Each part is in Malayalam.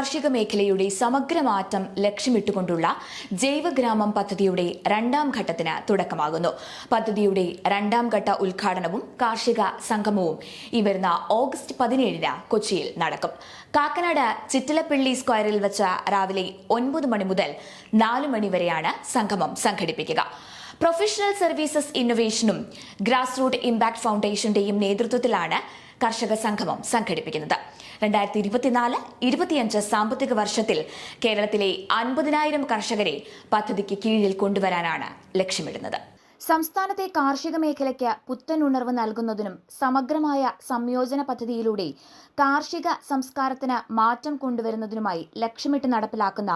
കാർഷിക മേഖലയുടെ സമഗ്രമാറ്റം ലക്ഷ്യമിട്ടുകൊണ്ടുള്ള ജൈവഗ്രാമം പദ്ധതിയുടെ രണ്ടാം ഘട്ടത്തിന് തുടക്കമാകുന്നു. പദ്ധതിയുടെ രണ്ടാം ഘട്ട ഉദ്ഘാടനവും കാർഷിക സംഗമവും ഈ വരുന്ന ഓഗസ്റ്റ് പതിനേഴിന് കൊച്ചിയിൽ നടക്കും. കാക്കനാട് ചിറ്റിലപ്പള്ളി സ്ക്വയറിൽ വെച്ച് രാവിലെ ഒൻപത് മണി മുതൽ നാല് മണി വരെയാണ് സംഗമം സംഘടിപ്പിക്കുക. പ്രൊഫഷണൽ സർവീസസ് ഇന്നൊവേഷനും ഗ്രാസ് റൂട്ട് ഇമ്പാക്ട് ഫൗണ്ടേഷന്റെയും നേതൃത്വത്തിലാണ് കർഷക സംഗമം സംഘടിപ്പിക്കുന്നത്. രണ്ടായിരത്തി ഇരുപത്തിനാല് ഇരുപത്തിയഞ്ച് സാമ്പത്തിക വർഷത്തിൽ കേരളത്തിലെ അൻപതിനായിരം കർഷകരെ പദ്ധതിക്ക് കീഴിൽ കൊണ്ടുവരാനാണ് ലക്ഷ്യമിടുന്നത്. സംസ്ഥാനത്തെ കാർഷിക മേഖലയ്ക്ക് പുത്തൻ ഉണർവ് നൽകുന്നതിനും സമഗ്രമായ സംയോജന പദ്ധതിയിലൂടെ കാർഷിക സംസ്കാരത്തിന് മാറ്റം കൊണ്ടുവരുന്നതിനുമായി ലക്ഷ്യമിട്ട് നടപ്പിലാക്കുന്ന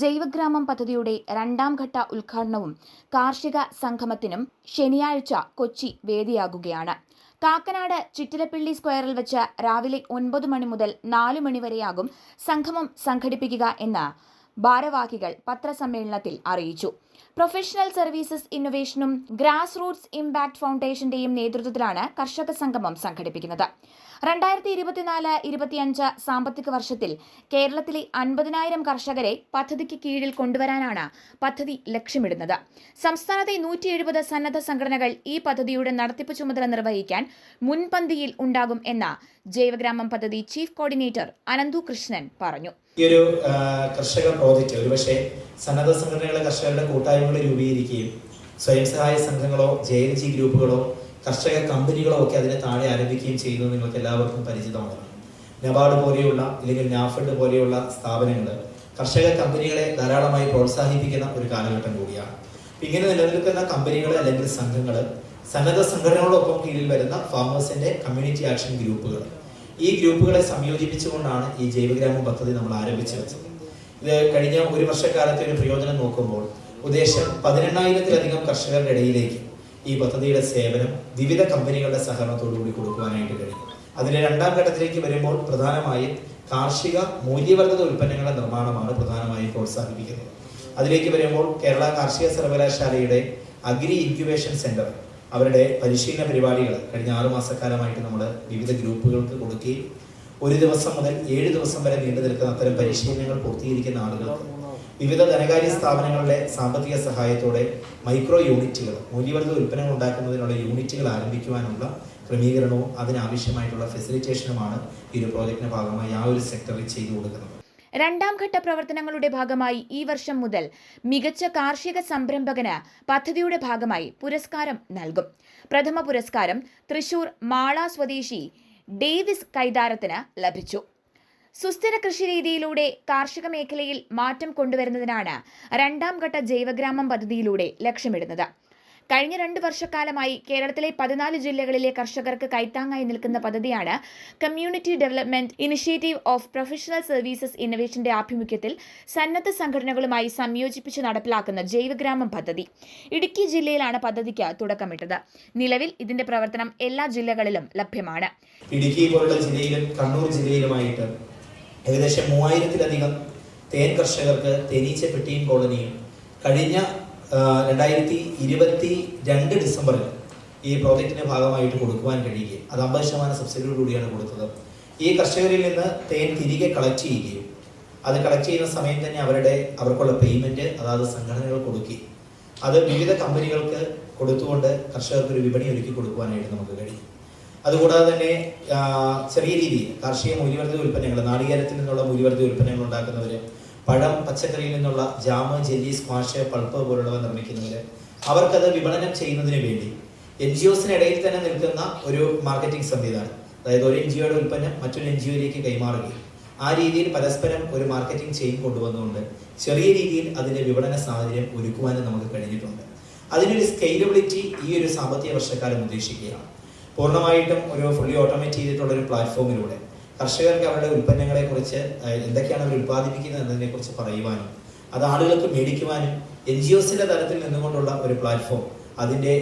ജൈവഗ്രാമം പദ്ധതിയുടെ രണ്ടാം ഘട്ട ഉദ്ഘാടനവും കാർഷിക സംഗമത്തിനും ശനിയാഴ്ച കൊച്ചി വേദിയാകുകയാണ്. കാക്കനാട് ചിറ്റിലപ്പള്ളി സ്ക്വയറിൽ വെച്ച് രാവിലെ ഒൻപത് മണി മുതൽ നാലു മണി വരെയാകും സംഗമം സംഘടിപ്പിക്കുക എന്ന് ഭാരവാഹികൾ പത്രസമ്മേളനത്തിൽ അറിയിച്ചു പ്രൊഫഷണൽ സർവീസസ് ഇന്നൊവേഷനും ഗ്രാസ് റൂട്ട്സ് ഇമ്പാക്ട് ഫൗണ്ടേഷന്റെയും നേതൃത്വത്തിലാണ് കർഷക സംഗമം സംഘടിപ്പിക്കുന്നത്. രണ്ടായിരത്തി ഇരുപത്തിനാല് ഇരുപത്തിയഞ്ച് സാമ്പത്തിക വർഷത്തിൽ കേരളത്തിലെ അൻപതിനായിരം കർഷകരെ പദ്ധതിക്ക് കീഴിൽ കൊണ്ടുവരാനാണ് പദ്ധതി ലക്ഷ്യമിടുന്നത്. സംസ്ഥാനത്തെ നൂറ്റി എഴുപത് സന്നദ്ധ സംഘടനകൾ ഈ പദ്ധതിയുടെ നടത്തിപ്പ് ചുമതല നിർവഹിക്കാൻ മുൻപന്തിയിൽ ഉണ്ടാകും എന്ന ജൈവഗ്രാമം പദ്ധതി ചീഫ് കോർഡിനേറ്റർ അനന്തു കൃഷ്ണൻ പറഞ്ഞു. ഈ ഒരു കർഷക പ്രോജക്റ്റ് ഒരുപക്ഷെ സന്നദ്ധ സംഘടനകളെ കർഷകരുടെ കൂട്ടായ്മകൾ രൂപീകരിക്കുകയും സ്വയം സഹായ സംഘങ്ങളോ ജെ എൻ ജി ഗ്രൂപ്പുകളോ കർഷക കമ്പനികളോ ഒക്കെ അതിനെ താഴെ ആരംഭിക്കുകയും ചെയ്യുന്നത് നിങ്ങൾക്ക് എല്ലാവർക്കും പരിചിതമാണ്. നബാർഡ് പോലെയുള്ള അല്ലെങ്കിൽ നാഫഡ് പോലെയുള്ള സ്ഥാപനങ്ങൾ കർഷക കമ്പനികളെ ധാരാളമായി പ്രോത്സാഹിപ്പിക്കുന്ന ഒരു കാലഘട്ടം കൂടിയാണ്. ഇങ്ങനെ നിലനിൽക്കുന്ന കമ്പനികൾ അല്ലെങ്കിൽ സംഘങ്ങൾ സന്നദ്ധ സംഘടനകളോടൊപ്പം കീഴിൽ വരുന്ന ഫാമേഴ്സിന്റെ കമ്മ്യൂണിറ്റി ആക്ഷൻ ഗ്രൂപ്പുകൾ ഈ ഗ്രൂപ്പുകളെ സംയോജിപ്പിച്ചുകൊണ്ടാണ് ഈ ജൈവഗ്രാമം പദ്ധതി നമ്മൾ ആരംഭിച്ചു വെച്ചത്. ഇത് കഴിഞ്ഞ ഒരു വർഷക്കാലത്തെ ഒരു പ്രയോജനം നോക്കുമ്പോൾ ഉദ്ദേശം പതിനെണ്ണായിരത്തിലധികം കർഷകരുടെ ഇടയിലേക്ക് ഈ പദ്ധതിയുടെ സേവനം വിവിധ കമ്പനികളുടെ സഹകരണത്തോടുകൂടി കൊടുക്കുവാനായിട്ട് കഴിയും. അതിലെ രണ്ടാം ഘട്ടത്തിലേക്ക് വരുമ്പോൾ പ്രധാനമായും കാർഷിക മൂല്യവർദ്ധിത ഉൽപ്പന്നങ്ങളുടെ നിർമ്മാണമാണ് പ്രധാനമായും പ്രോത്സാഹിപ്പിക്കുന്നത്. അതിലേക്ക് വരുമ്പോൾ കേരള കാർഷിക സർവകലാശാലയുടെ അഗ്രി ഇൻക്യുബേഷൻ സെന്റർ അവരുടെ പരിശീലന പരിപാടികൾ കഴിഞ്ഞ ആറുമാസക്കാലമായിട്ട് നമ്മൾ വിവിധ ഗ്രൂപ്പുകൾക്ക് കൊടുക്കുകയും ഒരു ദിവസം മുതൽ ഏഴ് ദിവസം വരെ നീണ്ടു നിൽക്കുന്ന അത്തരം പരിശീലനങ്ങൾ പൂർത്തീകരിക്കുന്ന ആളുകൾക്ക് വിവിധ ധനകാര്യ സ്ഥാപനങ്ങളുടെ സാമ്പത്തിക സഹായത്തോടെ മൈക്രോ യൂണിറ്റുകൾ മൂല്യവർദ്ധിത ഉൽപ്പന്നങ്ങൾ ഉണ്ടാക്കുന്നതിനുള്ള യൂണിറ്റുകൾ ആരംഭിക്കുവാനുള്ള ക്രമീകരണവും അതിനാവശ്യമായിട്ടുള്ള ഫെസിലിറ്റേഷനുമാണ് ഈ ഒരു പ്രോജക്റ്റിന്റെ ഭാഗമായി ആ ഒരു സെക്ടറിൽ ചെയ്തു കൊടുക്കുന്നത്. രണ്ടാം ഘട്ട പ്രവർത്തനങ്ങളുടെ ഭാഗമായി ഈ വർഷം മുതൽ മികച്ച കാർഷിക സംരംഭകന് പദ്ധതിയുടെ ഭാഗമായി പുരസ്കാരം നൽകും. പ്രഥമ പുരസ്കാരം തൃശൂർ മാള സ്വദേശി ഡേവിസ് കൈതാരത്തിന് ലഭിച്ചു. സുസ്ഥിര കൃഷി രീതിയിലൂടെ കാർഷിക മേഖലയിൽ മാറ്റം കൊണ്ടുവരുന്നതിനാണ് രണ്ടാം ഘട്ട ജൈവഗ്രാമം പദ്ധതിയിലൂടെ ലക്ഷ്യമിടുന്നത്. കഴിഞ്ഞ രണ്ട് വർഷക്കാലമായി കേരളത്തിലെ പതിനാല് ജില്ലകളിലെ കർഷകർക്ക് കൈത്താങ്ങായി നിൽക്കുന്ന പദ്ധതിയാണ് community development initiative of professional services ഇന്നവേഷന്റെ ആഭിമുഖ്യത്തിൽ സന്നദ്ധ സംഘടനകളുമായി സംയോജിപ്പിച്ച് നടപ്പിലാക്കുന്ന ജൈവഗ്രാമം പദ്ധതി. ഇടുക്കി ജില്ലയിലാണ് പദ്ധതിക്ക് തുടക്കമിട്ടത്. നിലവിൽ ഇതിന്റെ പ്രവർത്തനം എല്ലാ ജില്ലകളിലും ലഭ്യമാണ്. ഇടുക്കി പോലുള്ള ജില്ലയിലും കണ്ണൂർ ജില്ലയിലുമായിട്ട് ഏകദേശം മൂവായിരത്തിലധികം തേൻ കർഷകർക്ക് തേനീച്ചപ്പെട്ടിയും കോളനിയും. കഴിഞ്ഞ രണ്ടായിരത്തി ഇരുപത്തി രണ്ട് ഡിസംബറിൽ ഈ പ്രോജക്റ്റിന്റെ ഭാഗമായിട്ട് കൊടുക്കുവാൻ കഴിയുകയും അത് അമ്പത് ശതമാനം സബ്സിഡിയോടുകൂടിയാണ് കൊടുത്തത്. ഈ കർഷകരിൽ നിന്ന് തേൻ തിരികെ കളക്ട് ചെയ്യുകയും അത് കളക്ട് ചെയ്യുന്ന സമയം തന്നെ അവരുടെ അവർക്കുള്ള പേയ്മെന്റ് അതായത് സംഘടനകൾ കൊടുക്കുകയും അത് വിവിധ കമ്പനികൾക്ക് കൊടുത്തുകൊണ്ട് കർഷകർക്ക് ഒരു വിപണി ഒരുക്കി കൊടുക്കുവാനായിട്ട് നമുക്ക് കഴിയും. അതുകൂടാതെ തന്നെ ചെറിയ രീതിയിൽ കാർഷിക മൂല്യവർദ്ധിത ഉൽപ്പന്നങ്ങൾ നാളികേരത്തിൽ നിന്നുള്ള മൂല്യവർദ്ധിത ഉൽപ്പന്നങ്ങൾ ഉണ്ടാക്കുന്നവര് പഴം പച്ചക്കറിയിൽ നിന്നുള്ള ജാമ് ജെല്ലി സ്ക്വാഷ് പൾപ്പ് പോലുള്ളവ നിർമ്മിക്കുന്നവര് അവർക്കത് വിപണനം ചെയ്യുന്നതിന് വേണ്ടി എൻ ജി ഒസിനിടയിൽ തന്നെ നിൽക്കുന്ന ഒരു മാർക്കറ്റിംഗ് സംവിധാനം. അതായത് ഒരു എൻ ജി ഒയുടെ ഉൽപ്പന്നം മറ്റൊരു എൻ ജി ഒയിലേക്ക് കൈമാറുകയും ആ രീതിയിൽ പരസ്പരം ഒരു മാർക്കറ്റിംഗ് ചെയിൻ കൊണ്ടുവന്നുകൊണ്ട് ചെറിയ രീതിയിൽ അതിന്റെ വിപണന സാഹചര്യം ഒരുക്കുവാനും നമുക്ക് കഴിഞ്ഞിട്ടുണ്ട്. അതിനൊരു സ്കെയിലബിലിറ്റി ഈ ഒരു സാമ്പത്തിക വർഷക്കാലം ഉദ്ദേശിക്കുകയാണ്. പൂർണമായിട്ടും ഒരു ഫുള്ളി ഓട്ടോമേറ്റ് ചെയ്തിട്ടുള്ള ഒരു പ്ലാറ്റ്ഫോമിലൂടെ കർഷകർക്ക് അവരുടെ ഉൽപ്പന്നങ്ങളെ കുറിച്ച് എന്തൊക്കെയാണ് അവർ ഉൽപ്പാദിപ്പിക്കുന്നത് എന്നതിനെ കുറിച്ച് പറയുവാനും അത് ആളുകൾക്ക് മേടിക്കുവാനും എൻ ജി ഒസിന്റെ തലത്തിൽ നിന്നുകൊണ്ടുള്ള ഒരു പ്ലാറ്റ്ഫോം. അതിന്റെ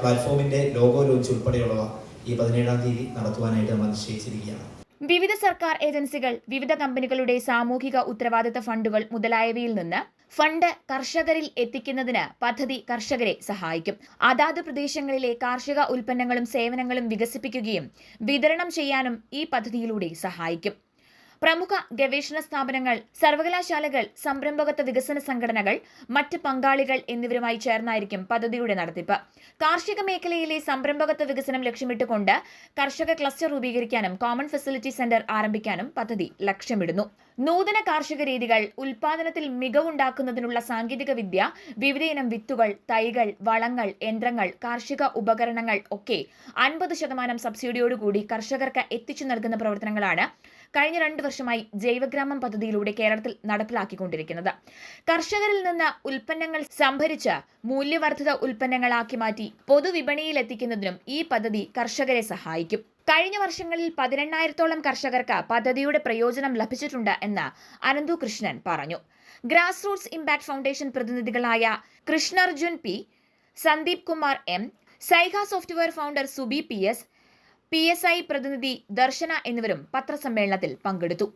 പ്ലാറ്റ്ഫോമിന്റെ ലോഗോ ലോഞ്ച് ഉൾപ്പെടെയുള്ളവ ഈ പതിനേഴാം തീയതി നടത്തുവാനായിട്ട് നമ്മൾ നിശ്ചയിച്ചിരിക്കുകയാണ്. വിവിധ സർക്കാർ ഏജൻസികൾ വിവിധ കമ്പനികളുടെ സാമൂഹിക ഉത്തരവാദിത്ത ഫണ്ടുകൾ മുതലായവയിൽ നിന്ന് ഫണ്ട് കർഷകരിൽ എത്തിക്കുന്നതിന് പദ്ധതി കർഷകരെ സഹായിക്കും. അതാത് പ്രദേശങ്ങളിലെ കാർഷിക ഉൽപ്പന്നങ്ങളും സേവനങ്ങളും വികസിപ്പിക്കുകയും വിതരണം ചെയ്യാനും ഈ പദ്ധതിയിലൂടെ സഹായിക്കും. പ്രമുഖ ഗവേഷണ സ്ഥാപനങ്ങൾ സർവകലാശാലകൾ സംരംഭകത്വ വികസന സംഘടനകൾ മറ്റ് പങ്കാളികൾ എന്നിവരുമായി ചേർന്നായിരിക്കും പദ്ധതിയുടെ നടത്തിപ്പ്. കാർഷിക മേഖലയിലെ സംരംഭകത്വ വികസനം ലക്ഷ്യമിട്ടുകൊണ്ട് കർഷക ക്ലസ്റ്റർ രൂപീകരിക്കാനും കോമൺ ഫെസിലിറ്റി സെന്റർ ആരംഭിക്കാനും പദ്ധതി ലക്ഷ്യമിടുന്നു. നൂതന കാർഷിക രീതികൾ ഉൽപാദനത്തിൽ മികവുണ്ടാക്കുന്നതിനുള്ള സാങ്കേതിക വിദ്യ വിവിധയിനം വിത്തുകൾ തൈകൾ വളങ്ങൾ യന്ത്രങ്ങൾ കാർഷിക ഉപകരണങ്ങൾ ഒക്കെ അൻപത് ശതമാനം സബ്സിഡിയോടുകൂടി കർഷകർക്ക് എത്തിച്ചു നൽകുന്ന പ്രവർത്തനങ്ങളാണ് കഴിഞ്ഞ രണ്ട് വർഷമായി ജൈവഗ്രാമം പദ്ധതിയിലൂടെ കേരളത്തിൽ നടപ്പിലാക്കിക്കൊണ്ടിരിക്കുന്നത്. കർഷകരിൽ നിന്ന് ഉൽപ്പന്നങ്ങൾ സംഭരിച്ച് മൂല്യവർദ്ധിത ഉൽപ്പന്നങ്ങളാക്കി മാറ്റി പൊതുവിപണിയിൽ എത്തിക്കുന്നതിനും ഈ പദ്ധതി കർഷകരെ സഹായിക്കും. കഴിഞ്ഞ വർഷങ്ങളിൽ പതിനെണ്ണായിരത്തോളം കർഷകർക്ക് പദ്ധതിയുടെ പ്രയോജനം ലഭിച്ചിട്ടുണ്ട് എന്ന് അനന്തു കൃഷ്ണൻ പറഞ്ഞു. Grass roots impact foundation പ്രതിനിധികളായ Krishnarjun P Sandeep Kumar M Saiha software founder Subi P S P S I പ്രതിനിധി ദർശന എന്നിവരും പത്രസമ്മേളനത്തിൽ പങ്കെടുത്തു